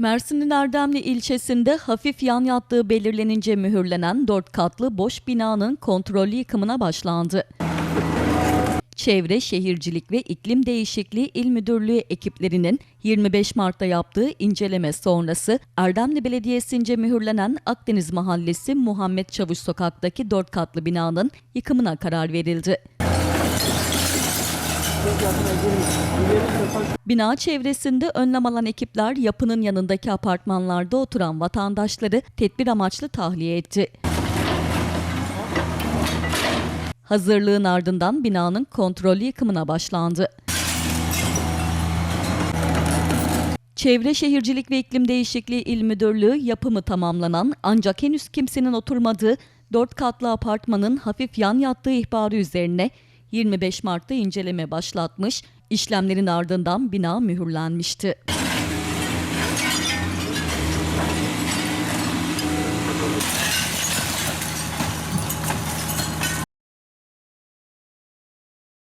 Mersin'in Erdemli ilçesinde hafif yan yattığı belirlenince mühürlenen dört katlı boş binanın kontrollü yıkımına başlandı. Çevre, Şehircilik ve İklim Değişikliği İl Müdürlüğü ekiplerinin 25 Mart'ta yaptığı inceleme sonrası Erdemli Belediyesi'nce mühürlenen Akdeniz Mahallesi Muhammed Çavuş Sokak'taki dört katlı binanın yıkımına karar verildi. Bina çevresinde önlem alan ekipler yapının yanındaki apartmanlarda oturan vatandaşları tedbir amaçlı tahliye etti. Hazırlığın ardından binanın kontrollü yıkımına başlandı. Çevre Şehircilik ve İklim Değişikliği İl Müdürlüğü yapımı tamamlanan ancak henüz kimsenin oturmadığı dört katlı apartmanın hafif yan yattığı ihbarı üzerine 25 Mart'ta inceleme başlatmış, işlemlerin ardından bina mühürlenmişti.